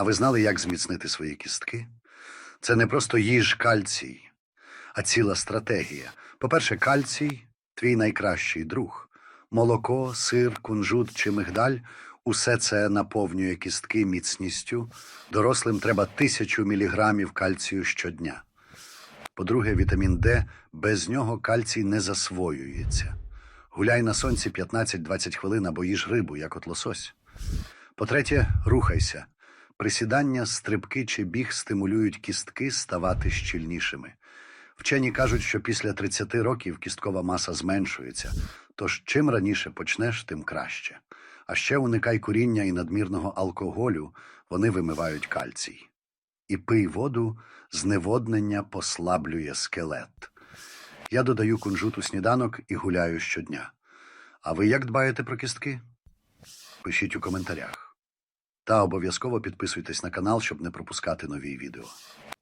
А ви знали, як зміцнити свої кістки? Це не просто їж кальцій, а ціла стратегія. По-перше, кальцій твій найкращий друг. Молоко, сир, кунжут чи мигдаль усе це наповнює кістки міцністю. Дорослим треба тисячу міліграмів кальцію щодня. По-друге, вітамін Д без нього кальцій не засвоюється. Гуляй на сонці 15-20 хвилин або їж рибу, як от лосось. По-третє, рухайся. Присідання, стрибки чи біг стимулюють кістки ставати щільнішими. Вчені кажуть, що після 30 років кісткова маса зменшується, тож чим раніше почнеш, тим краще. А ще уникай куріння і надмірного алкоголю, вони вимивають кальцій. І пий воду, зневоднення послаблює скелет. Я додаю кунжут у сніданок і гуляю щодня. А ви як дбаєте про кістки? Пишіть у коментарях. Та обов'язково підписуйтесь на канал, щоб не пропускати нові відео.